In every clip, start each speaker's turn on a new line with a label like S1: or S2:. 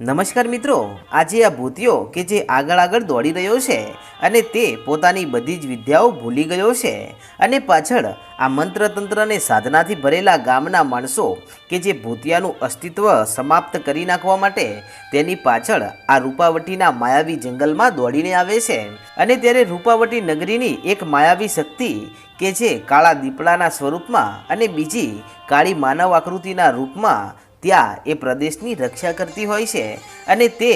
S1: નમસ્કાર મિત્રો, આજે આ ભૂતિયો કે જે આગળ આગળ દોડી રહ્યો છે અને તે પોતાની બધી જ વિદ્યાઓ ભૂલી ગયો છે અને પાછળ આ મંત્ર તંત્ર અને સાધનાથી ભરેલા ગામના માણસો કે જે ભૂતિયાનું અસ્તિત્વ સમાપ્ત કરી નાખવા માટે તેની પાછળ આ રૂપાવટીના માયાવી જંગલમાં દોડીને આવે છે. અને ત્યારે રૂપાવટી નગરીની એક માયાવી શક્તિ કે જે કાળા દીપડાના સ્વરૂપમાં અને બીજી કાળી માનવ આકૃતિના રૂપમાં ત્યાં એ પ્રદેશની રક્ષા કરતી હોય છે અને તે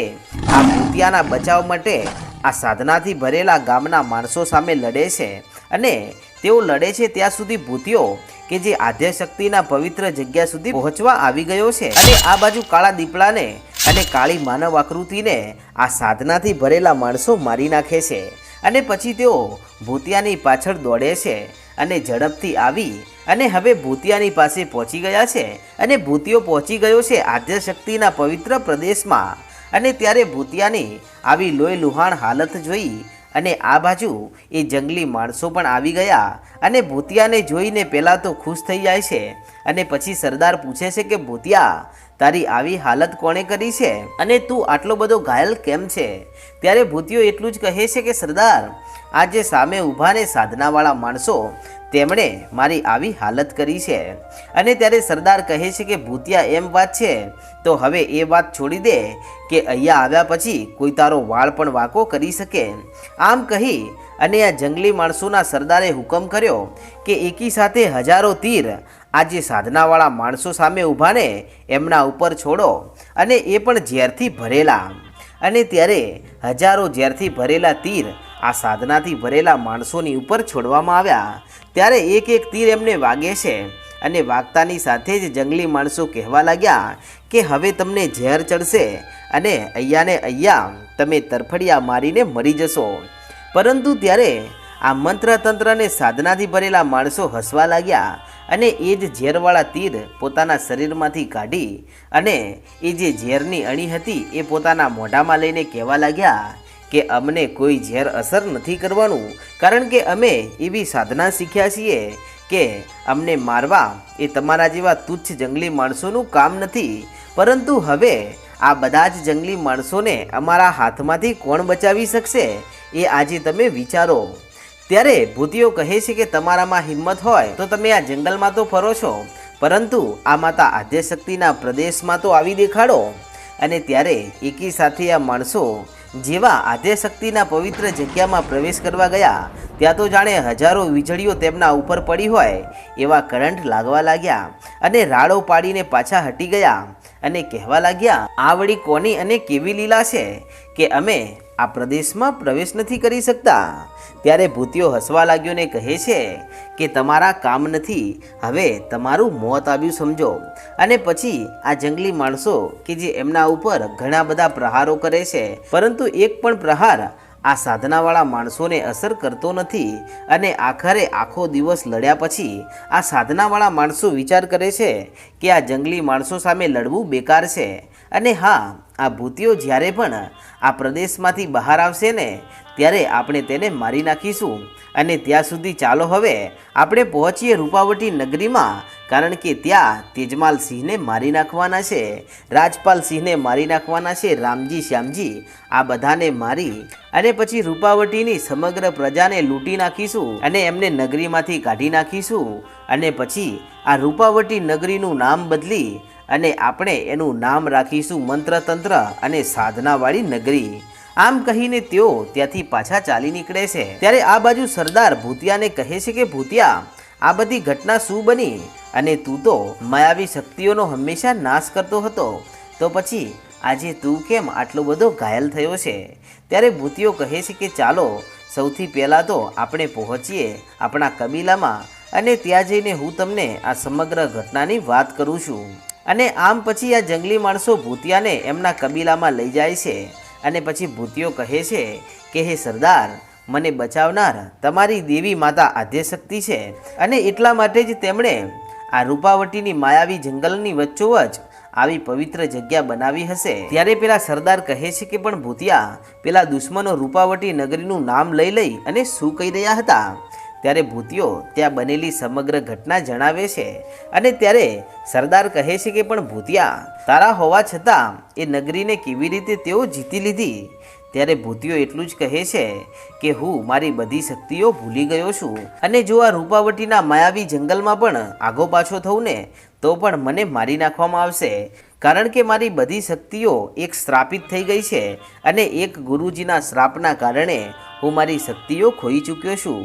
S1: આ ભૂતિયાના બચાવ માટે આ સાધનાથી ભરેલા ગામના માણસો સામે લડે છે અને તેઓ લડે છે ત્યાં સુધી ભૂતિયો કે જે આદ્યશક્તિના પવિત્ર જગ્યા સુધી પહોંચવા આવી ગયો છે. અને આ બાજુ કાળા દીપડાને અને કાળી માનવ આકૃતિને આ સાધનાથી ભરેલા માણસો મારી નાખે છે અને પછી તેઓ ભૂતિયાની પાછળ દોડે છે. અને ઝડપથી આવી અને હવે ભૂતિયાની પાસે પહોંચી ગયા છે અને ભૂતિયો પહોંચી ગયો છે આદ્યશક્તિના પવિત્ર પ્રદેશમાં. અને ત્યારે ભૂતિયાની આવી લોહી લુહાણ હાલત જોઈ અને આ બાજુ એ જંગલી માણસો પણ આવી ગયા અને ભૂતિયાને જોઈને પહેલાં તો ખુશ થઈ જાય છે અને પછી સરદાર પૂછે છે કે, ભૂતિયા, તારી આવી હાલત કોણે કરી છે? અને તું આટલો બધો ઘાયલ કેમ છે? ત્યારે ભૂતિયો એટલું જ કહે છે કે, સરદાર આ જે સામે ઊભાને સાધનાવાળા માણસો તેમણે મારી આવી હાલત કરી છે. અને ત્યારે સરદાર કહે છે કે, ભૂતિયા, એમ વાત છે? તો હવે એ વાત છોડી દે કે અહીંયા આવ્યા પછી કોઈ તારો વાળ પણ વાંકો કરી શકે. આમ કહી અને આ જંગલી માણસોના સરદારે હુકમ કર્યો કે એકી સાથે હજારો તીર આ જે સાધનાવાળા માણસો સામે ઊભાને એમના ઉપર છોડો અને એ પણ ઝેરથી ભરેલા. અને ત્યારે હજારો ઝેરથી ભરેલા તીર આ સાધનાથી ભરેલા માણસોની ઉપર છોડવામાં આવ્યા. ત્યારે એક એક તીર એમને વાગે છે અને વાગતાની સાથે જ જંગલી માણસો કહેવા લાગ્યા કે હવે તમને ઝેર ચડશે અને અહીંયાને અહીંયા તમે તરફડિયા મારીને મરી જશો. પરંતુ ત્યારે આ મંત્ર તંત્રને સાધનાથી ભરેલા માણસો હસવા લાગ્યા અને એ જ ઝેરવાળા તીર પોતાના શરીરમાંથી કાઢી અને એ જે ઝેરની અણી હતી એ પોતાના મોઢામાં લઈને કહેવા લાગ્યા કે અમને કોઈ ઝેર અસર નથી કરવાનું. કારણ કે અમે એવી સાધના શીખ્યા છીએ કે અમને મારવા એ તમારા જેવા તુચ્છ જંગલી માણસોનું કામ નથી. પરંતુ હવે આ બધા જ જંગલી માણસોને અમારા હાથમાંથી કોણ બચાવી શકશે એ આજે તમે વિચારો. ત્યારે ભૂતિઓ કહે છે કે તમારામાં હિંમત હોય તો તમે આ જંગલમાં તો ફરો છો. પરંતુ આ માતા આદ્યશક્તિના પ્રદેશમાં તો આવી દેખાડો. અને ત્યારે એકી સાથે આ માણસો જેવા આદ્યશક્તિના પવિત્ર જગ્યામાં પ્રવેશ કરવા ગયા, ત્યાં તો જાણે હજારો વીજળીઓ તેમના ઉપર પડી હોય એવા કરંટ લાગવા લાગ્યા અને રાડો પાડીને પાછા હટી ગયા અને કહેવા લાગ્યા, આ વળી કોની અને કેવી લીલા છે કે અમે આ પ્રદેશમાં પ્રવેશ નથી કરી શકતા? ત્યારે ભૂતિયો હસવા લાગ્યો ને કહે છે કે તમારા કામ નથી, હવે તમારું મોત આવ્યું સમજો. અને પછી આ જંગલી માણસો કે જે એમના ઉપર ઘણા બધા પ્રહારો કરે છે, પરંતુ એક પણ પ્રહાર આ સાધનાવાળા માણસોને અસર કરતો નથી અને આખરે આખો દિવસ લડ્યા પછી આ સાધનાવાળા માણસો વિચાર કરે છે કે આ જંગલી માણસો સામે લડવું બેકાર છે. અને હા, આ ભૂતિઓ જ્યારે પણ આ પ્રદેશમાંથી બહાર આવશે ને ત્યારે આપણે તેને મારી નાખીશું. અને ત્યાં સુધી ચાલો હવે આપણે પહોંચીએ રૂપાવટી નગરીમાં, કારણ કે ત્યાં તેજમાલ સિંહને મારી નાખવાના છે. રાજપાલ સિંહને મારી નાખવાના છે રામજી, શ્યામજી. આ બધાને મારી અને પછી રૂપાવટીની સમગ્ર પ્રજાને લૂંટી નાખીશું અને એમને નગરીમાંથી કાઢી નાખીશું. અને પછી આ રૂપાવટી નગરીનું નામ બદલી અને આપણે એનું નામ રાખીશું મંત્રતંત્ર અને સાધનાવાળી નગરી. આમ કહીને તેઓ ત્યાંથી પાછા ચાલી નીકળે છે. ત્યારે આ બાજુ સરદાર ભૂતિયાને કહે છે કે, ભૂતિયા, આ બધી ઘટના શું બની? અને તું તો માયાવી શક્તિઓનો હંમેશા નાશ કરતો હતો. તો પછી આજે તું કેમ આટલો બધો ઘાયલ થયો છે? ત્યારે ભૂતિયો કહે છે કે, ચાલો, સૌથી પહેલાં તો આપણે પહોંચીએ આપણા કબીલામાં અને ત્યાં જઈને હું તમને આ સમગ્ર ઘટનાની વાત કરું છું. અને આમ પછી આ જંગલી માણસો ભૂતિયાને એમના કબીલામાં લઈ જાય છે. અને પછી ભૂતિઓ કહે છે કે, હે સરદાર, મને બચાવનાર તમારી દેવી માતા આદ્યશક્તિ છે અને એટલા માટે જ તેમણે આ રૂપાવટીની માયાવી જંગલની વચ્ચોવચ આવી પવિત્ર જગ્યા બનાવી હશે. ત્યારે પેલા સરદાર કહે છે કે, પણ ભૂતિયા, પેલા દુશ્મનો રૂપાવટી નગરીનું નામ લઈ લઈ અને શું કહી રહ્યા હતા? ત્યારે ભૂતિયો ત્યાં બનેલી સમગ્ર ઘટના જણાવે છે અને ત્યારે સરદાર કહે છે કે પણ ભૂતિયા, તારા હોવા છતાં એ નગરીને કેવી રીતે તેઓ જીતી લીધી? ત્યારે ભૂતિયો એટલું જ કહે છે કે, હું મારી બધી શક્તિઓ ભૂલી ગયો છું અને જો આ રૂપાવટીના માયાવી જંગલમાં પણ આગો પાછો થઉં ને, તો પણ મને મારી નાખવામાં આવશે. કારણ કે મારી બધી શક્તિઓ એક શ્રાપિત થઈ ગઈ છે અને એક ગુરુજીના શ્રાપના કારણે હું મારી શક્તિઓ ખોઈ ચૂક્યો છું.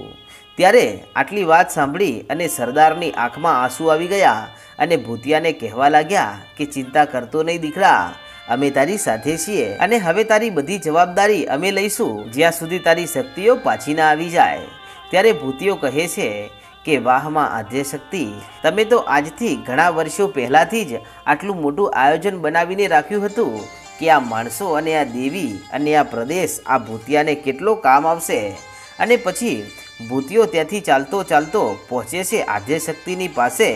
S1: ત્યારે આટલી વાત સાંભળી અને સરદારની આંખમાં આંસુ આવી ગયા અને ભૂતિયાને કહેવા લાગ્યા કે ચિંતા કરતો નહીં દીકરા, અમે તારી સાથે છીએ અને હવે તારી બધી જવાબદારી અમે લઈશું, જ્યાં સુધી તારી શક્તિઓ પાછી ના આવી જાય. ત્યારે ભૂતિયો કહે છે કે વાહમાં આદ્ય શક્તિ. તમે તો આજથી ઘણા વર્ષો પહેલાંથી જ આટલું મોટું આયોજન બનાવીને રાખ્યું હતું કે આ માણસો અને આ દેવી અને આ પ્રદેશ, આ ભૂતિયાને કેટલો કામ આવશે. અને પછી ભૂતિયો ત્યાંથી ચાલતો ચાલતો પહોંચે છે આદ્ય શક્તિની પાસે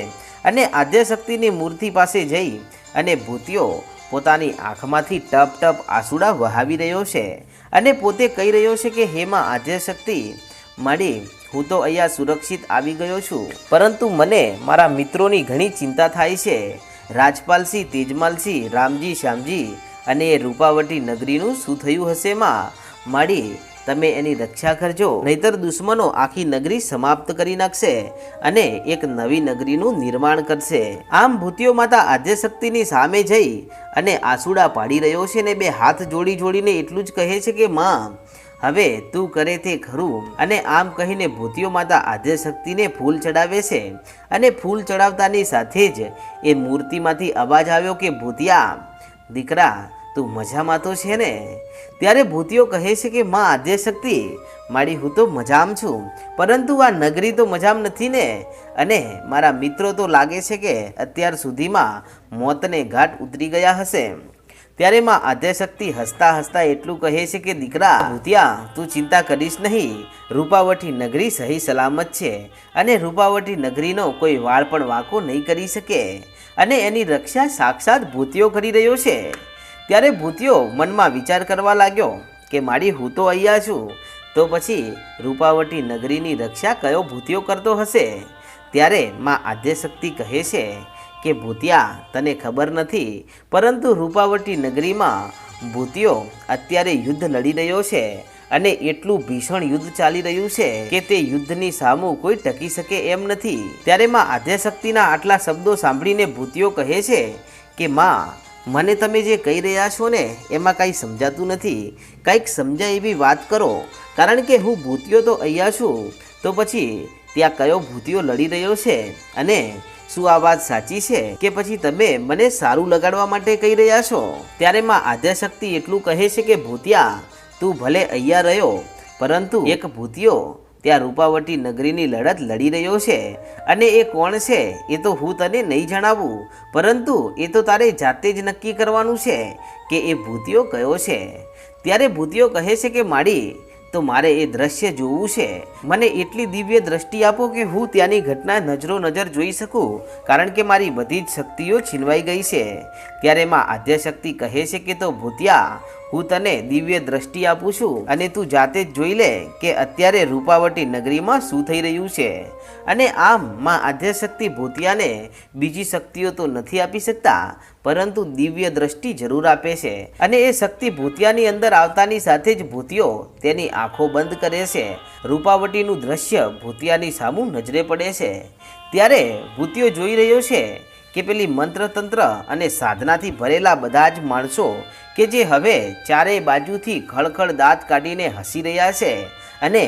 S1: અને આદ્ય શક્તિની મૂર્તિ પાસે જઈ અને ભૂતિયો પોતાની આંખમાંથી ટપ ટપ આંસુડા વહાવી રહ્યો છે અને પોતે કહી રહ્યો છે કે હેમાં આદ્ય શક્તિ માડી હું તો અહીંયા સુરક્ષિત આવી ગયો છું. પરંતુ મને મારા મિત્રોની ઘણી ચિંતા થાય છે. રાજપાલસિંહ, તેજમાલસિંહ, રામજી, શ્યામજી અને એ રૂપાવટી નગરીનું શું થયું હશે માં? માડી તમે એની રક્ષા કરજો. નહીતર દુશ્મનો આખી નગરી સમાપ્ત કરી નાખશે અને એક નવી નગરીનું નિર્માણ કરશે. આમ ભૂતિયો માતા આદ્યશક્તિની સામે જઈ અને આસુડા પાડી રહ્યો છે ને બે હાથ જોડી જોડીને એટલું જ કહે છે કે, માં, હવે તું કરે તે ખરું. અને આમ કહીને ભૂતિયો માતા આદ્યશક્તિને ફૂલ ચડાવે છે. અને ફૂલ ચડાવતાની સાથે જ એ મૂર્તિમાંથી અવાજ આવ્યો કે, ભૂતિયા, દીકરા તું મજામાં તો છે ને? ત્યારે ભૂતિઓ કહે છે કે, માં આદ્યશક્તિ મારી હું તો મજામ છું, પરંતુ આ નગરી તો મજામ નથી ને? અને મારા મિત્રો તો લાગે છે કે, અત્યાર સુધીમાં મોતને ઘાટ ઉતરી ગયા હશે. ત્યારે માં આદ્યશક્તિ હસતા હસતા એટલું કહે છે કે, દીકરા, ભૂતિયા, તું ચિંતા કરીશ નહીં. રૂપાવટી નગરી સહી સલામત છે અને રૂપાવટી નગરીનો કોઈ વાળ પણ વાંકો નહીં કરી શકે. અને એની રક્ષા સાક્ષાત ભૂતિયો કરી રહ્યો છે. ત્યારે ભૂતિયો મનમાં વિચાર કરવા લાગ્યો કે મારી હું તો અહીંયા છું. તો પછી રૂપાવટી નગરીની રક્ષા કયો ભૂતિયો કરતો હશે? ત્યારે માં આદ્યશક્તિ કહે છે કે, ભૂતિયા, તને ખબર નથી, પરંતુ રૂપાવટી નગરીમાં ભૂતિયો અત્યારે યુદ્ધ લડી રહ્યો છે અને એટલું ભીષણ યુદ્ધ ચાલી રહ્યું છે કે તે યુદ્ધની સામું કોઈ ટકી શકે એમ નથી. ત્યારે માં આદ્યશક્તિના આટલા શબ્દો સાંભળીને ભૂતિયો કહે છે કે, માં મને તમે જે કહી રહ્યા છો ને, એમાં કાંઈ સમજાતું નથી. કંઈક સમજાય એવી વાત કરો. કારણ કે હું ભૂતિયો તો અહીંયા છું. તો પછી ત્યાં કયો ભૂતિયો લડી રહ્યો છે? અને શું આ વાત સાચી છે? કે પછી તમે મને સારું લગાડવા માટે કહી રહ્યા છો? ત્યારે માં આદ્યશક્તિ એટલું કહે છે કે, ભૂતિયા, તું ભલે અહીંયા રહ્યો, પરંતુ એક ભૂતિયો ત્યાં રૂપાવટી નગરીની લડત લડી રહ્યો છે. અને એ કોણ છે, એ તો હું તને નહીં જણાવું. પરંતુ એ તો તારે જાતે જ નક્કી કરવાનું છે કે એ ભૂતિયો કયો છે. ત્યારે ભૂતિયો કહે છે કે, માડી, તો મારે એ દ્રશ્ય જોવું છે. મને એટલી દિવ્ય દ્રષ્ટિ આપો કે હું ત્યાંની ઘટના નજરો નજર જોઈ શકું, કારણ કે મારી બધી જ શક્તિઓ છીનવાઈ ગઈ છે. ત્યારે માં આદ્યશક્તિ કહે છે કે, તો ભૂતિયા હું તને દિવ્ય દ્રષ્ટિ આપું છું અને તું જાતે જ જોઈ લે કે અત્યારે રૂપાવટી નગરીમાં શું થઈ રહ્યું છે. અને આમ માં આદ્યશક્તિ ભૂતિયાને બીજી શક્તિઓ તો નથી આપી શકતા, પરંતુ દિવ્ય દ્રષ્ટિ જરૂર આપે છે. અને એ શક્તિ ભૂતિયાની અંદર આવતાની સાથે જ ભૂતિયો તેની આંખો બંધ કરે છે. રૂપાવટીનું દ્રશ્ય ભૂતિયાની સામું નજરે પડે છે. ત્યારે ભૂતિયો જોઈ રહ્યો છે કે પેલી મંત્રતંત્ર અને સાધનાથી ભરેલા બધા જ માણસો કે જે હવે ચારેય બાજુથી ખળખળ દાંત કાઢીને હસી રહ્યા છે અને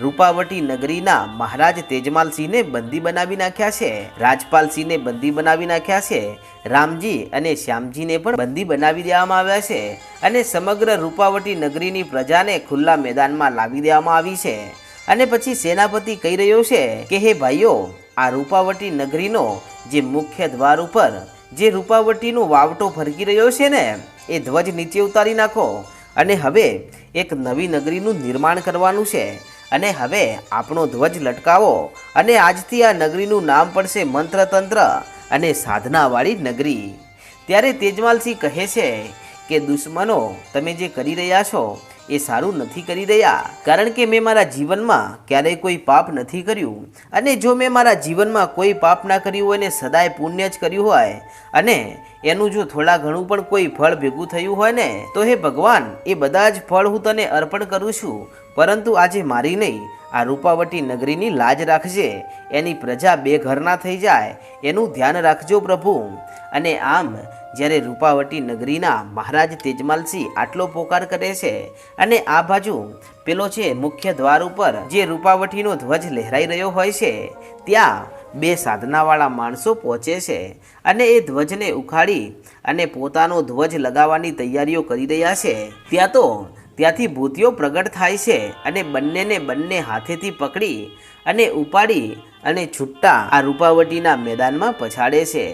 S1: રૂપાવટી નગરીના મહારાજ તેજમાલસિંહને બંદી બનાવી નાખ્યા છે, રાજપાલસિંહને બંદી બનાવી નાખ્યા છે, રામજી અને શ્યામજીને પણ બંદી બનાવી દેવામાં આવ્યા છે અને સમગ્ર રૂપાવટી નગરીની પ્રજાને ખુલ્લા મેદાનમાં લાવી દેવામાં આવી છે. અને પછી સેનાપતિ કહી રહ્યો છે કે, હે ભાઈઓ, આ રૂપાવટી નગરીનો જે મુખ્ય દ્વાર ઉપર, જે રૂપાવટીનો વાવટો ફરકી રહ્યો છે ને એ ધ્વજ નીચે ઉતારી નાખો. અને હવે એક નવી નગરીનું નિર્માણ કરવાનું છે. અને હવે આપણો ધ્વજ લટકાવો. અને આજથી આ નગરીનું નામ પડશે મંત્રતંત્ર અને સાધનાવાળી નગરી. ત્યારે તેજમાલસિંહ કહે છે કે, દુશ્મનો, તમે જે કરી રહ્યા છો એ સારું નથી કરી રહ્યા. કારણ કે મેં મારા જીવનમાં ક્યારેય કોઈ પાપ નથી કર્યું. અને જો મેં મારા જીવનમાં કોઈ પાપ ના કર્યું હોય ને સદાય પુણ્ય જ કર્યું હોય, અને એનું જો થોડા ઘણું પણ કોઈ ફળ ભેગું થયું હોય ને, તો હે ભગવાન, એ બધા જ ફળ હું તને અર્પણ કરું છું. પરંતુ આજે મારી નહીં, આ રૂપાવટી નગરીની લાજ રાખજે. એની પ્રજા બે ઘરના થઈ જાય. એનું ધ્યાન રાખજો પ્રભુ. અને આમ જ્યારે રૂપાવટી નગરીના મહારાજ તેજમાલસિંહ આટલો પોકાર કરે છે અને આ બાજુ પેલો છે મુખ્ય દ્વાર ઉપર જે રૂપાવટીનો ધ્વજ લહેરાઈ રહ્યો હોય છે, ત્યાં બે સાધનાવાળા માણસો પહોંચે છે અને એ ધ્વજને ઉખાડી અને પોતાનો ધ્વજ લગાવવાની તૈયારીઓ કરી રહ્યા છે. ત્યાં તો ત્યાંથી ભૂતિઓ પ્રગટ થાય છે અને બંનેને બંને હાથેથી પકડી અને ઉપાડી અને છૂટતા આ રૂપાવટીના મેદાનમાં પછાડે છે.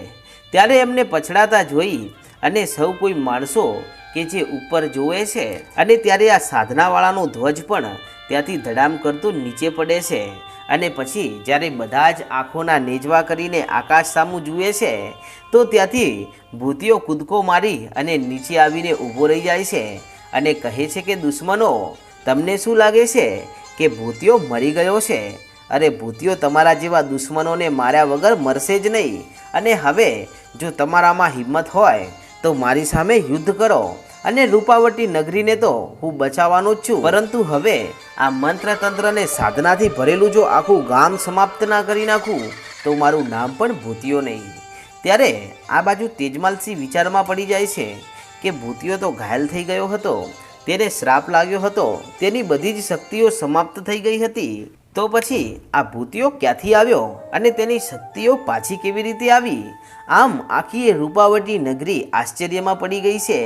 S1: ત્યારે એમને પછડાતા જોઈ અને સૌ કોઈ માણસો કે જે ઉપર જોવે છે અને ત્યારે આ સાધનાવાળાનો ધ્વજ પણ ત્યાંથી ધડામ કરતો નીચે પડે છે. અને પછી જ્યારે બધા જ આંખોના નેજવા કરીને આકાશ સામું જુએ છે, તો ત્યાંથી ભૂતિઓ કૂદકો મારી અને નીચે આવીને ઊભો રહી જાય છે અને કહે છે કે, દુશ્મનો, તમને શું લાગે છે કે ભૂતિઓ મરી ગયો છે? અરે ભૂતિઓ તમારા જેવા દુશ્મનોને માર્યા વગર મરશે જ નહીં. અને હવે, જો તમારામાં હિંમત હોય, તો મારી સામે યુદ્ધ કરો. અને રૂપાવટી નગરીને તો હું બચાવવાનો જ છું. પરંતુ હવે, આ મંત્ર તંત્રને સાધનાથી ભરેલું જો આખું ગામ સમાપ્ત ના કરી નાખું, તો મારું નામ પણ ભૂતિઓ નહીં. ત્યારે આ બાજુ તેજમાલસિંહ વિચારમાં પડી જાય છે કે ભૂતિઓ તો ઘાયલ થઈ ગયો હતો. તેને શ્રાપ લાગ્યો હતો. તેની બધી જ શક્તિઓ સમાપ્ત થઈ ગઈ હતી. તો પછી આ ભૂતિયો ક્યાંથી આવ્યો અને તેની શક્તિઓ પાછી કેવી રીતે આવી? આમ આખી એ રૂપાવટી નગરી આશ્ચર્યમાં પડી ગઈ છે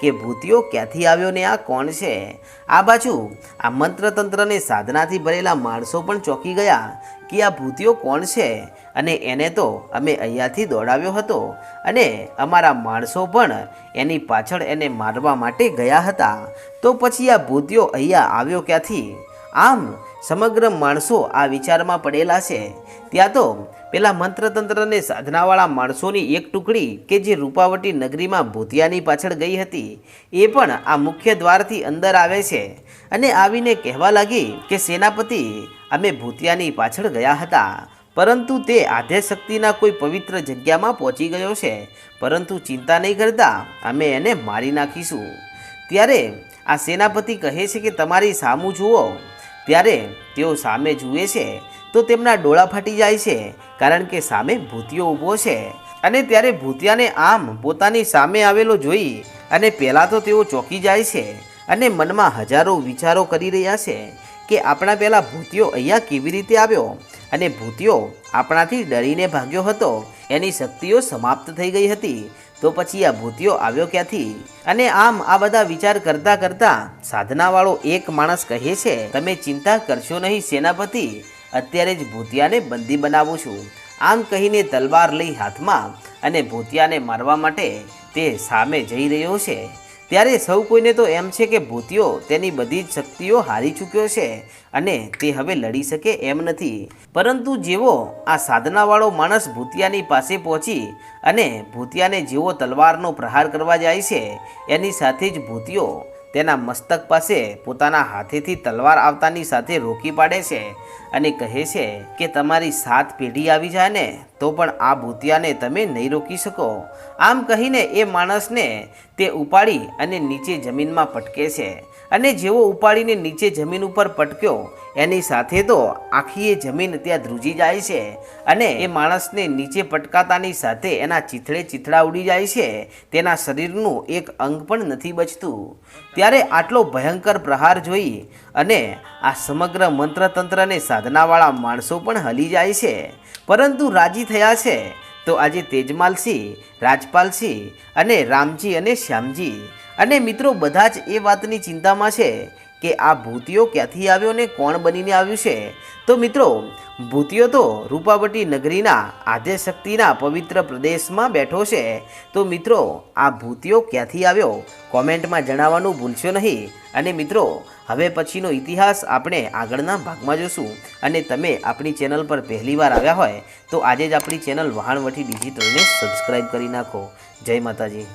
S1: કે ભૂતિયો ક્યાંથી આવ્યો ને આ કોણ છે? આ બાજુ આ મંત્રતંત્રને સાધનાથી ભરેલા માણસો પણ ચોંકી ગયા કે આ ભૂતિયો કોણ છે? અને એને તો અમે અહીંયાથી દોડાવ્યો હતો અને અમારા માણસો પણ એની પાછળ એને મારવા માટે ગયા હતા. તો પછી આ ભૂતિયો અહીંયા આવ્યો ક્યાંથી? આમ સમગ્ર માણસો આ વિચારમાં પડેલા છે. ત્યાં તો પેલા મંત્રતંત્રને સાધનાવાળા માણસોની એક ટુકડી કે જે રૂપાવટી નગરીમાં ભૂતિયાની પાછળ ગઈ હતી, એ પણ આ મુખ્ય દ્વારથી અંદર આવે છે. અને આવીને કહેવા લાગી કે, સેનાપતિ, અમે ભૂતિયાની પાછળ ગયા હતા. પરંતુ તે આધ્ય શક્તિના કોઈ પવિત્ર જગ્યામાં પહોંચી ગયો છે. પરંતુ ચિંતા નહીં કરતા, અમે એને મારી નાખીશું. ત્યારે આ સેનાપતિ કહે છે કે, તમારી સામું જુઓ. ત્યારે તેઓ સામે જુએ છે, તો તેમના ડોળા ફાટી જાય છે, કારણ કે સામે ભૂતિયો ઊભો છે. અને ત્યારે ભૂતિયાને આમ પોતાની સામે આવેલો જોઈ અને પહેલાં તો તેઓ ચોંકી જાય છે અને મનમાં હજારો વિચારો કરી રહ્યા છે કે આપણા પહેલાં ભૂતિયો અહીંયા કેવી રીતે આવ્યો અને ભૂતિયો આપણાથી ડરીને ભાગ્યો હતો. એની શક્તિઓ સમાપ્ત થઈ ગઈ હતી. તો પછી આ ભૂતિયો આવ્યો ક્યાંથી? અને આમ આ બધા વિચાર કરતા કરતા સાધનાવાળો એક માણસ કહે છે, તમે ચિંતા કરશો નહીં, સેનાપતિ. અત્યારે જ ભૂતિયાને બંદી બનાવું છું. આમ કહીને તલવાર લઈ હાથમાં અને ભૂતિયાને મારવા માટે તે સામે જઈ રહ્યો છે. ત્યારે સૌ કોઈને તો એમ છે કે ભૂતિયો તેની બધી જ શક્તિઓ હારી ચૂક્યો છે અને તે હવે લડી શકે એમ નથી. પરંતુ જેવો આ સાધનાવાળો માણસ ભૂતિયાની પાસે પહોંચી અને ભૂતિયાને જેવો તલવારનો પ્રહાર કરવા જાય છે, એની સાથે જ ભૂતિયો તેના મસ્તક પાસે પોતાના હાથેથી તલવાર આવતાની સાથે રોકી પાડે છે અને કહે છે કે તમારી સાત પેઢી આવી જાય ને, તો પણ આ ભૂતિયાને તમે નહીં રોકી શકો. આમ કહીને એ માણસને તે ઉપાડી અને નીચે જમીનમાં પટકે છે. અને જેવો ઉપાડીને નીચે જમીન ઉપર પટક્યો, એની સાથે તો આખી એ જમીન ત્યાં ધ્રુજી જાય છે અને એ માણસને નીચે પટકાતાની સાથે એના ચીથડે ચીથડા ઉડી જાય છે, તેના શરીરનું એક અંગ પણ નથી બચતું. ત્યારે આટલો ભયંકર પ્રહાર જોઈ અને આ સમગ્ર મંત્રતંત્રને સાધનાવાળા માણસો પણ હલી જાય છે. પરંતુ રાજી થયા છે, તો આજે તેજમાલસિંહ, રાજપાલસિંહ અને રામજી અને શ્યામજી અને મિત્રો, બધા જ એ વાતની ચિંતામાં છે કે આ ભૂતિયો ક્યાંથી આવ્યો ને કોણ બનીને આવ્યું છે? તો મિત્રો ભૂતિયો તો રૂપાવટી નગરીના આદ્ય શક્તિના પવિત્ર પ્રદેશમાં બેઠો છે. તો મિત્રો, આ ભૂતિયો ક્યાંથી આવ્યો? કોમેન્ટમાં જણાવવાનું ભૂલશો નહીં. અને મિત્રો, હવે પછીનો ઇતિહાસ આપણે આગળના ભાગમાં જોશું. અને તમે આપણી ચેનલ પર પહેલીવાર આવ્યા હોય, તો આજે જ આપણી ચેનલ વહાણવટી ડિજિટલને સબસ્ક્રાઈબ કરી નાખો. જય માતાજી.